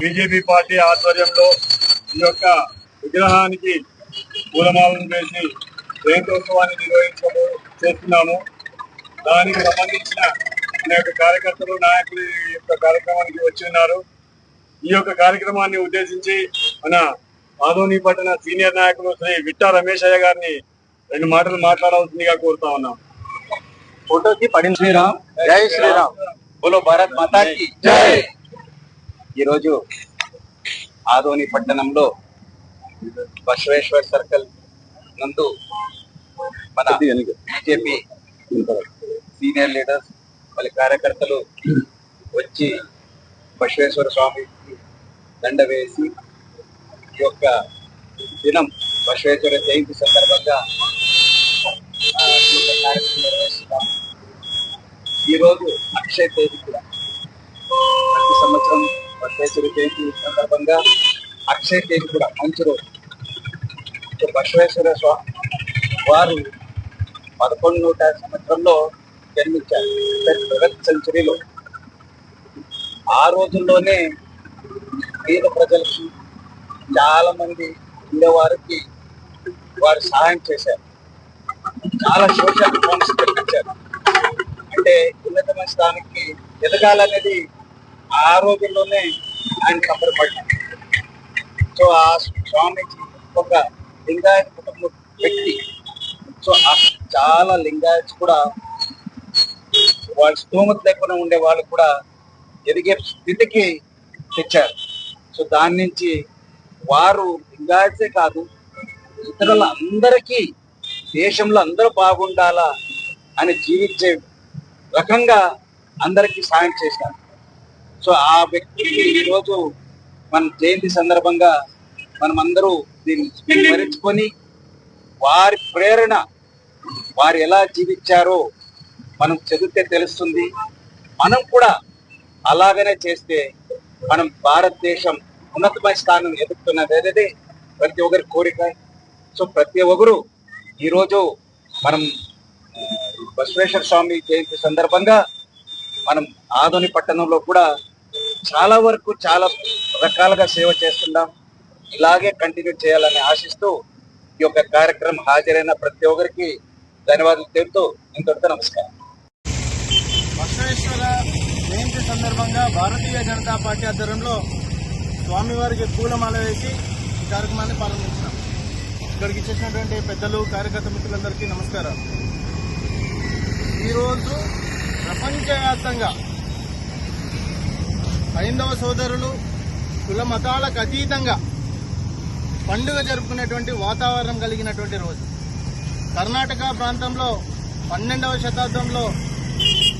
BJP party ఆధ్వర్యంలో ఈ యొక్క విగ్రహానికి పూలమాలను వేసి జయంతోత్సవాన్ని నిర్వహించబో చేస్తున్నాము. దానికి సంబంధించిన అనేక కార్యకర్తలు నాయకులు ఈ యొక్క కార్యక్రమానికి వచ్చి ఉన్నారు. ఈ యొక్క కార్యక్రమాన్ని ఉద్దేశించి మన ఆదోని పట్టణ సీనియర్ నాయకులు శ్రీ విట్టా రమేష్ అయ్య గారిని రెండు మాటలు మాట్లాడాల్సిందిగా కోరుతా ఉన్నాం. ఫోటోకి పడిన శ్రీరామ్. జై శ్రీరామ్. బోలో భారత్ మాతాకి. జై. ఈరోజు ఆదోని పట్టణంలో బసవేశ్వర్ సర్కిల్ నందు మన బీజేపీ సీనియర్ లీడర్స్ వాళ్ళ కార్యకర్తలు వచ్చి బసవేశ్వర స్వామికి దండ వేసి ఈ యొక్క దినం బసవేశ్వర జయంతి సందర్భంగా కార్యక్రమం నిర్వహిస్తున్నాము ఈ రోజు అక్షయ తేదీ కూడా బసవేశ్వర జయంతి సందర్భంగా అక్షయ తేదీ కూడా మంచి రోజు. బసవేశ్వర స్వామి వారు పదకొండు నూట సంవత్సరంలో జన్మించారు. ట్వెల్త్ సెంచరీలో. ఆ రోజుల్లోనే పేద ప్రజలకి చాలా మంది ఉండేవారికి వారు సహాయం చేశారు. చాలా సోషల్ రిఫార్మ్స్ అంటే ఉన్నతమైన స్థానానికి ఎదగాలనేది ఆ రోజుల్లోనే ఆయన కబరపడ్డారు సో ఆ స్వామీజీ ఒక లింగాయత కుటుంబ వ్యక్తి. సో ఆ చాలా లింగాయత్స్ కూడా వాళ్ళ స్తోమత లేకుండా ఉండే వాళ్ళు కూడా ఎదిగే స్థితికి తెచ్చారు. సో దాని నుంచి వారు లింగాయత్సే కాదు ఇతరుల అందరికీ దేశంలో అందరూ బాగుండాలా అని జీవించే రకంగా అందరికీ సాయం చేశారు. సో ఆ వ్యక్తికి ఈరోజు మన జయంతి సందర్భంగా మనం అందరూ దీన్ని స్మరించుకొని వారి ప్రేరణ వారు ఎలా జీవించారో మనం చదివితే తెలుస్తుంది. మనం కూడా అలాగనే చేస్తే మనం భారతదేశం ఉన్నతమైన స్థానం ఎదుగుతున్నది. అనేది ప్రతి ఒక్కరి కోరిక. సో ప్రతి ఒక్కరు ఈరోజు మనం బసవేశ్వర స్వామి జయంతి సందర్భంగా మనం ఆదోని పట్టణంలో కూడా చాలా వరకు చాలా రకాలుగా సేవ చేస్తున్నాం ఇలాగే కంటిన్యూ చేయాలని ఆశిస్తూ ఈ యొక్క కార్యక్రమం హాజరైన ప్రతి ఒక్కరికి ధన్యవాదాలు తెలుపుతూ ఇంతటితో నమస్కారం. బసవేశ్వర జయంతి సందర్భంగా భారతీయ జనతా పార్టీ ఆధ్వర్యంలో స్వామివారికి పూలమాల వేసి ఈ కార్యక్రమాన్ని ప్రారంభించినాం. ఇక్కడికి ఇచ్చేసినటువంటి పెద్దలు కార్యకర్త మిత్రులందరికీ నమస్కారం ఈరోజు ప్రపంచవ్యాప్తంగా హైందవ సోదరులు కుల మతాలకు అతీతంగా పండుగ జరుపుకునేటువంటి వాతావరణం కలిగినటువంటి రోజు. కర్ణాటక ప్రాంతంలో పన్నెండవ శతాబ్దంలో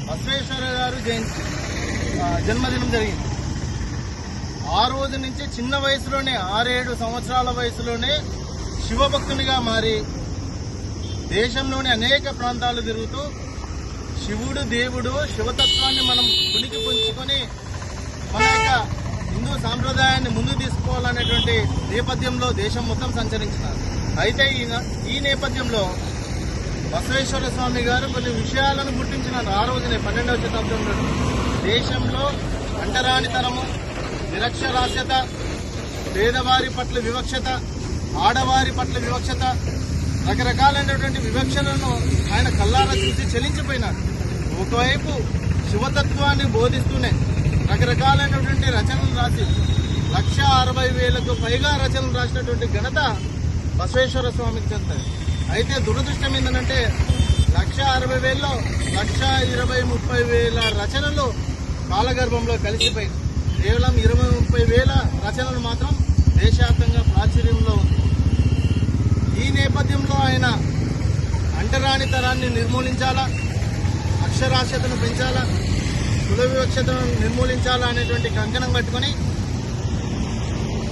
బసవేశ్వర గారు జయంతి జన్మదినం జరిగింది. ఆ రోజు నుంచి చిన్న వయసులోనే ఆరేడు సంవత్సరాల వయసులోనే శివభక్తునిగా మారి దేశంలోని అనేక ప్రాంతాలు తిరుగుతూ శివుడు దేవుడు శివతత్వాన్ని మనం పుణికి పుంచుకొని మన యొక్క హిందూ సాంప్రదాయాన్ని ముందుకు తీసుకోవాలనేటువంటి నేపథ్యంలో దేశం మొత్తం సంచరించినారు. అయితే ఈ ఈ నేపథ్యంలో బసవేశ్వర స్వామి గారు కొన్ని విషయాలను గుర్తించినారు. ఆ రోజునే పన్నెండవ శతాబ్దంలో దేశంలో అంటరానితనము నిరక్షరాస్యత పేదవారి పట్ల వివక్షత ఆడవారి పట్ల వివక్షత రకరకాలైనటువంటి వివక్షలను ఆయన కల్లారా చూసి చెలించిపోయినారు. ఒకవైపు శివతత్వాన్ని బోధిస్తూనే రకరకాలైనటువంటి రచనలు రాసి లక్ష అరవై వేలకు పైగా రచనలు రాసినటువంటి ఘనత బసవేశ్వర స్వామికి చెందుతుంది అయితే దురదృష్టం ఏంటంటే లక్ష అరవై వేలలో లక్ష ఇరవై ముప్పై వేల రచనలు కాలగర్భంలో కలిసిపోయి కేవలం ఇరవై ముప్పై వేల రచనలు మాత్రం దేశవ్యాప్తంగా ప్రాచుర్యంలో ఉంది. ఈ నేపథ్యంలో ఆయన అంటరాని తరాన్ని నిర్మూలించాలా? అక్షరాస్యతను పెంచాలా? కుల వివక్షతను నిర్మూలించాలనేటువంటి కంకణం కట్టుకొని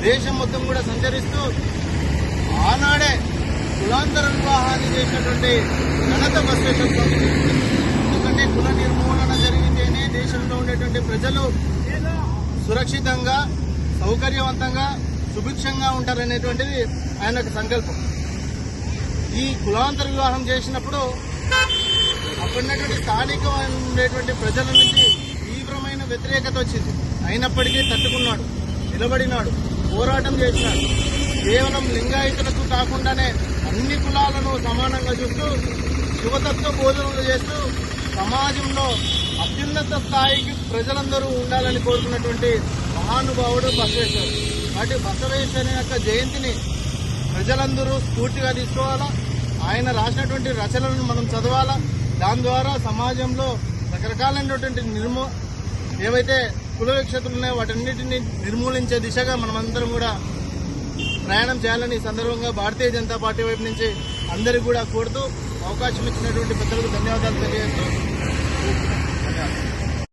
దేశం మొత్తం కూడా సంచరిస్తూ ఆనాడే కులాంతర వివాహాన్ని చేసినటువంటి ఘనత బసవేశ్వర స్వామి ఎందుకంటే కుల నిర్మూలన జరిగితేనే దేశంలో ఉండేటువంటి ప్రజలు సురక్షితంగా సౌకర్యవంతంగా సుభిక్షంగా ఉంటారనేటువంటిది ఆయన సంకల్పం. ఈ కులాంతర వివాహం చేసినప్పుడు అక్కడున్నటువంటి స్థానిక ఉండేటువంటి ప్రజల నుంచి తీవ్రమైన వ్యతిరేకత వచ్చింది. అయినప్పటికీ తట్టుకున్నాడు నిలబడినాడు పోరాటం చేసినాడు. కేవలం లింగాయతులకు కాకుండానే అన్ని కులాలను సమానంగా చూస్తూ యువతత్వ బోధనలు చేస్తూ సమాజంలో అత్యున్నత స్థాయికి ప్రజలందరూ ఉండాలని కోరుకున్నటువంటి మహానుభావుడు బసవేశ్వరుడు. కాబట్టి బసవేశ్వరుని యొక్క జయంతిని ప్రజలందరూ స్ఫూర్తిగా తీసుకోవాలా? ఆయన రాసినటువంటి రచనలను మనం చదవాలా? దాని ద్వారా సమాజంలో రకరకాలైనటువంటి నిర్మూ ఏవైతే కుల విక్షతులు ఉన్నాయో వాటన్నిటిని నిర్మూలించే దిశగా మనమందరం కూడా ప్రయాణం చేయాలని ఈ సందర్భంగా భారతీయ జనతా పార్టీ వైపు నుంచి అందరికీ కూడా కోరుతూ అవకాశం ఇచ్చినటువంటి పెద్దలకు ధన్యవాదాలు తెలియజేస్తూ. ధన్యవాదాలు